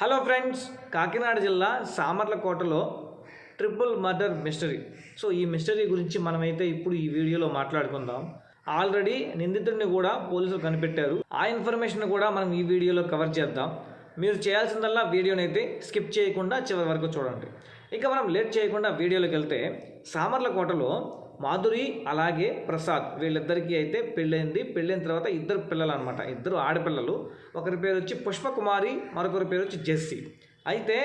Hello friends Kakinada జిల్లా సామర్లకోటలో triple murder mystery. So ఈ మిస్టరీ గురించి మనమైతే ఇప్పుడు ఈ వీడియోలో మాట్లాడుకుందాం. ఆల్రెడీ నిందితుడిని కూడా పోలీసులు కనిపెట్టారు. ఆ ఇన్ఫర్మేషన్ కూడా మనం ఈ వీడియోలో కవర్ చేద్దాం. మీరు చేయాల్సిందల్లా వీడియోని అయితే స్కిప్ చేయకుండా చివరి వరకు చూడండి. ఇక మనం లేట్ చేయకుండా వీడియోలోకి వెళ్తే సామర్లకోటలో మాధురి అలాగే ప్రసాద్ వీళ్ళిద్దరికీ అయితే పెళ్ళైంది. పెళ్ళైన తర్వాత ఇద్దరు పిల్లలు అనమాట ఇద్దరు ఆడపిల్లలు. ఒకరి పేరు వచ్చి పుష్పకుమారి మరొకరి పేరు వచ్చి జెస్సీ. అయితే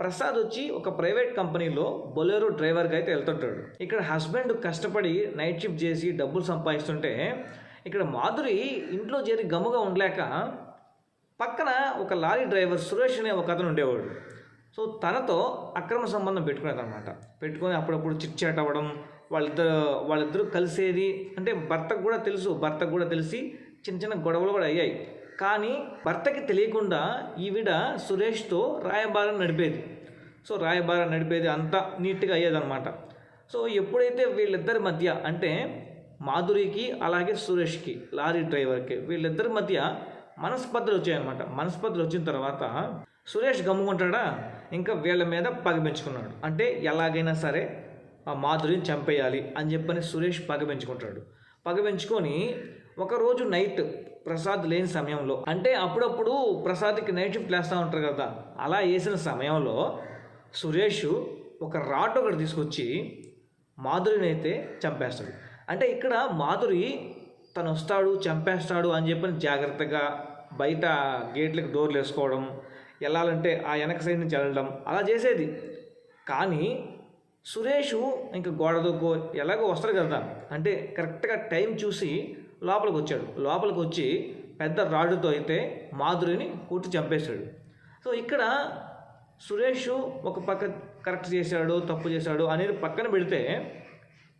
ప్రసాద్ వచ్చి ఒక ప్రైవేట్ కంపెనీలో బొలేరో డ్రైవర్గా అయితే వెళ్తుంటాడు. ఇక్కడ హస్బెండ్ కష్టపడి నైట్ షిఫ్ట్ చేసి డబ్బులు సంపాదిస్తుంటే ఇక్కడ మాధురి ఇంట్లో చేరి గమ్ముగా ఉండలేక పక్కన ఒక లారీ డ్రైవర్ సురేష్ అనే ఒక అతను ఉండేవాడు. సో తనతో అక్రమ సంబంధం పెట్టుకునేది అనమాట పెట్టుకొని అప్పుడప్పుడు చిట్చాట్ అవ్వడం వాళ్ళిద్దరు వాళ్ళిద్దరూ కలిసేది అంటే భర్తకు కూడా తెలుసు భర్తకు కూడా తెలిసి చిన్న చిన్న గొడవలు కూడా అయ్యాయి. కానీ భర్తకి తెలియకుండా ఈవిడ సురేష్తో రాయబారం నడిపేది. సో రాయబారం నడిపేది అంతా నీట్గా అయ్యేదన్నమాట. సో ఎప్పుడైతే వీళ్ళిద్దరి మధ్య అంటే మాధురికి అలాగే సురేష్కి లారీ డ్రైవర్కి వీళ్ళిద్దరి మధ్య మనస్పర్ధలు వచ్చాయన్నమాట. మనస్పర్ధలు వచ్చిన తర్వాత సురేష్ గమ్ముకుంటాడా? ఇంకా వీళ్ళ మీద పగబెంచుకున్నాడు. అంటే ఎలాగైనా సరే ఆ మాధురిని చంపేయాలి అని చెప్పని సురేష్ పగ పెంచుకుంటాడు ఒకరోజు నైట్ ప్రసాద్ లేని సమయంలో అంటే అప్పుడప్పుడు ప్రసాద్కి నైట్ షిఫ్ట్ వేస్తూ ఉంటారు కదా అలా వేసిన సమయంలో సురేష్ ఒక రాట్ ఒకటి తీసుకొచ్చి మాధురిని అయితే చంపేస్తాడు. అంటే ఇక్కడ మాధురి తను వస్తాడు చంపేస్తాడు అని చెప్పని జాగ్రత్తగా బయట గేట్లకు డోర్లు వేసుకోవడం వెళ్ళాలంటే ఆ వెనక సైడ్ నుంచి వెళ్ళడం అలా చేసేది. కానీ సురేష్ ఇంకా గోడ దూకో ఎలాగో వస్తారు కదా. అంటే కరెక్ట్గా టైం చూసి లోపలికి వచ్చాడు లోపలికి వచ్చి పెద్ద రాడుతో అయితే మాధురిని కొట్టి చంపేశాడు. సో ఇక్కడ సురేష్ ఒక పక్క కరెక్ట్ చేశాడు తప్పు చేశాడు అనేది పక్కన పెడితే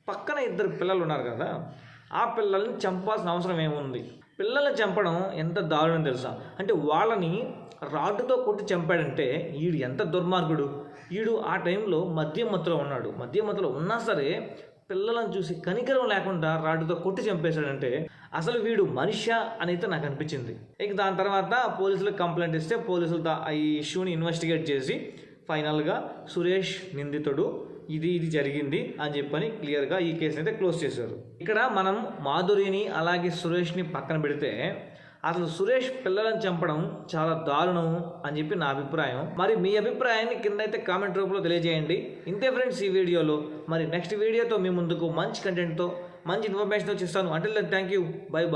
పక్కన ఇద్దరు పిల్లలు ఉన్నారు కదా. ఆ పిల్లల్ని చంపాల్సిన అవసరం ఏముంది? పిల్లల్ని చంపడం ఎంత దారుణం తెలుసా? అంటే వాళ్ళని రాడ్డుతో కొట్టి చంపాడంటే ఈడు ఎంత దుర్మార్గుడు. ఈడు ఆ టైంలో మద్యం మత్తులో ఉన్నాడు. మద్యం మత్తులో ఉన్నా సరే పిల్లలను చూసి కనికరం లేకుండా రాడ్డుతో కొట్టి చంపేశాడంటే అసలు వీడు మనిషా అని అయితే నాకు అనిపించింది. ఇక దాని తర్వాత పోలీసులకు కంప్లైంట్ ఇస్తే పోలీసులు ఈ ఇష్యూని ఇన్వెస్టిగేట్ చేసి ఫైనల్గా సురేష్ నిందితుడు ఇది ఇది జరిగింది అని చెప్పని క్లియర్గా ఈ కేసుని అయితే క్లోజ్ చేశారు. ఇక్కడ మనం మాధురిని అలాగే సురేష్ని పక్కన పెడితే అసలు సురేష్ పిల్లలను చంపడం చాలా దారుణం అని చెప్పి నా అభిప్రాయం. మరి మీ అభిప్రాయాన్ని కింద అయితే కామెంట్ రూపంలో తెలియజేయండి. ఇంతే ఫ్రెండ్స్ ఈ వీడియోలో. మరి నెక్స్ట్ వీడియోతో మీ ముందుకు మంచి కంటెంట్తో మంచి ఇన్ఫర్మేషన్ వచ్చేస్తాను. అంటే థ్యాంక్ యూ బై బాయ్